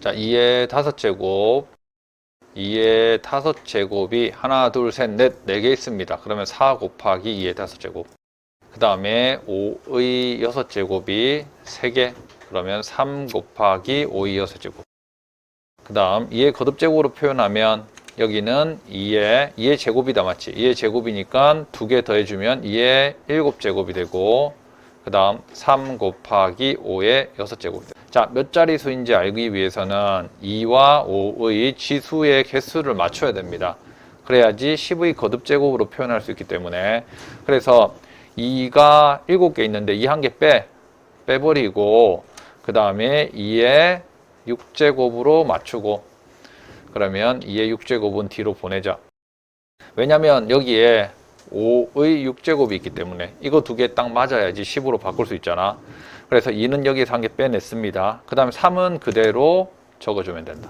자, 2의 5제곱, 2의 5제곱이 하나, 둘, 셋, 넷, 4개 있습니다. 그러면 4 곱하기 2의 5제곱. 그 다음에 5의 6제곱이 3개. 그러면 3 곱하기 5의 6제곱. 그 다음 2의 거듭제곱으로 표현하면 여기는 2의 2의 제곱이다 맞지? 2의 제곱이니까 두개 더해주면 2의 7제곱이 되고 그 다음 3 곱하기 5의 6제곱이 됩니다. 자, 몇 자리 수인지 알기 위해서는 2와 5의 지수의 개수를 맞춰야 됩니다. 그래야지 10의 거듭 제곱으로 표현할 수 있기 때문에 그래서 2가 7개 있는데 2 한 개 빼, 빼버리고 그 다음에 2의 6제곱으로 맞추고 그러면 2의 6제곱은 뒤로 보내자. 왜냐면 여기에 5의 6제곱이 있기 때문에 이거 두 개 딱 맞아야지 10으로 바꿀 수 있잖아. 그래서 2는 여기서 한 개 빼냈습니다. 그 다음에 3은 그대로 적어주면 된다.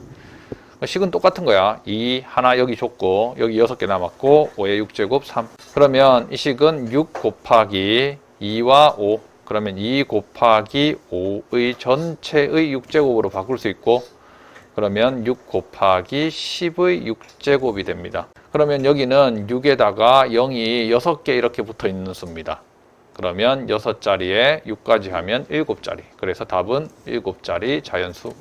식은 똑같은 거야. 2 하나 여기 줬고 여기 6개 남았고 5의 6제곱 3. 그러면 이 식은 6 곱하기 2와 5 그러면 2 곱하기 5의 전체의 6제곱으로 바꿀 수 있고 그러면 6 곱하기 10의 6제곱이 됩니다. 그러면 여기는 6에다가 0이 6개 이렇게 붙어 있는 수입니다. 그러면 6자리에 6까지 하면 7자리. 그래서 답은 7자리 자연수.